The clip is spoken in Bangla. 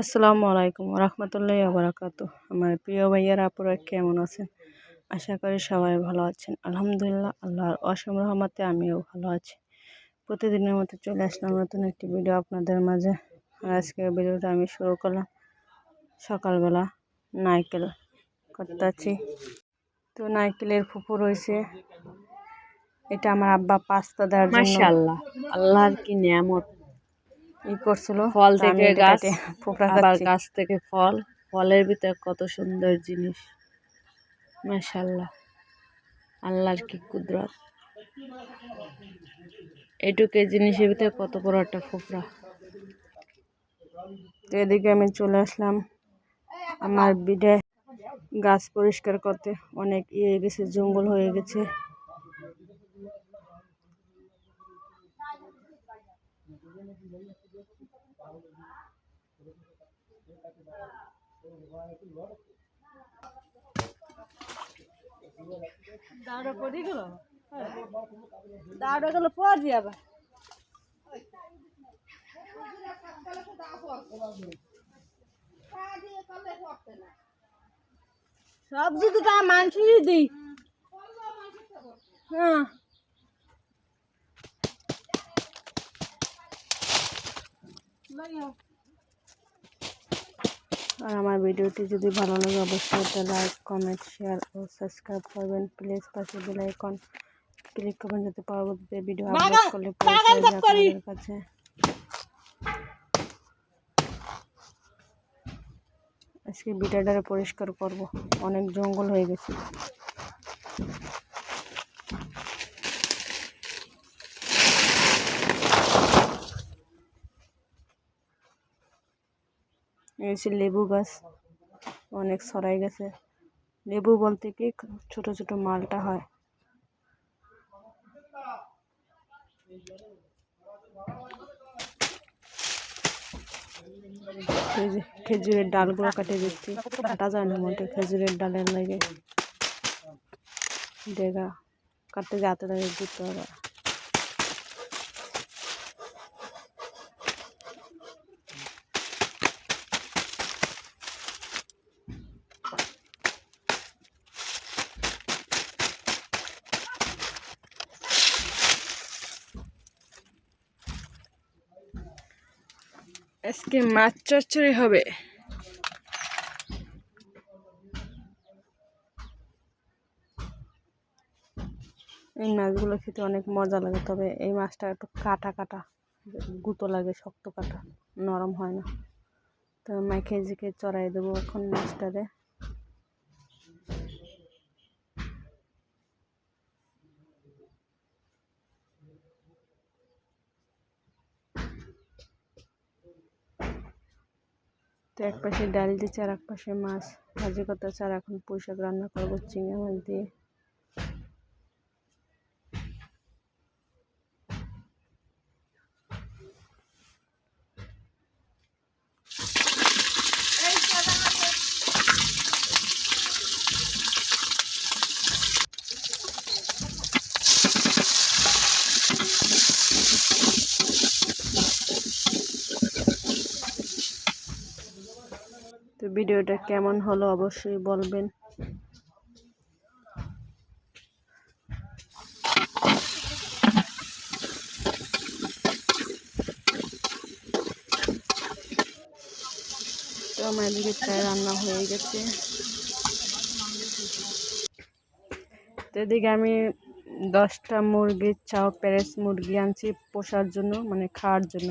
আসসালামু আলাইকুম রহমতুল্লাহ আবরাকাত আমার প্রিয় ভাইয়ারা আপুরা কেমন আছেন? আশা করি সবাই ভালো আছেন। আলহামদুলিল্লাহ, আল্লাহর অসম রহমতে আমিও ভালো আছি। প্রতিদিনের মতো চলে আসলাম নতুন একটি ভিডিও আপনাদের মাঝে। আর আজকের ভিডিওটা আমি শুরু করলাম। সকালবেলা নারকেল করতেছি তো নাইকেলের ফুপু রয়েছে। এটা আমার আব্বা পাস্তা দেওয়ার মাশাআল্লাহ, আল্লাহর কি নিয়ামত। ই করছিল। ফল থেকে গাছ আবার গাছ থেকে ফল। ফলের ভিতরে কত সুন্দর জিনিস। মাশাআল্লাহ। আল্লাহর কি কুদরত। এটুকু জিনিসের ভিতরে কত বড় একটা ফোকরা তো এদিকে আমি চলে আসলাম। আমার বিডে গাছ পরিষ্কার করতে অনেক ইয়ে হয়ে গেছে জঙ্গল হয়ে গেছে। দাঁড়া পড়ে গেল? দাঁড়া গেল পড়ি আবার। সব যদি তা মানুষই দিই হ্যাঁ। আর আমার ভিডিওটি যদি ভালো লাগে অবশ্যই একটা লাইক কমেন্ট শেয়ার ও সাবস্ক্রাইব করবেন। প্লিজ পাশে বেল আইকন ক্লিক করবেন যাতে পরবর্তীতে ভিডিও আপলোড করলে পৌঁছে যায় আপনাদের কাছে। আজকে বিটাডারে পরিষ্কার করব। অনেক জঙ্গল হয়ে গেছে। হচ্ছে লেবু গাছ, অনেক ছড়াই গেছে। লেবু বলতে কি? ছোট ছোট মালটা হয়। খেজুরের ডালগুলো কাটে দিচ্ছি কাটা যায় না মোটে খেজুরের ডালের লাগে। দেখা কাটতে যাতে লাগে দিতে হবে। আজকে মাছ চচ্চড়ি হবে। এই মাছগুলো খেতে অনেক মজা লাগে, তবে এই মাছটা একটু কাটা কাটা, গুঁতো লাগে, শক্ত কাটা, নরম হয় না। তো মাইকে জিকে চড়াই দেবো এখন মাছটারে। তো এক পাশে ডাল দিচ্ছে আর এক পাশে মাছ, ভাজি করতেছে আর এখন পুঁই শাক রান্না করব, চিংড়ি মাছ দিয়ে। তো ভিডিওটা কেমন হলো অবশ্যই বলবেন। তো আমার এদিকে প্রায় রান্না হয়ে গেছে। তো এদিকে আমি দশটা মুরগির চাও প্যারেস মুরগি আনছি পোষার জন্য মানে খাওয়ার জন্য।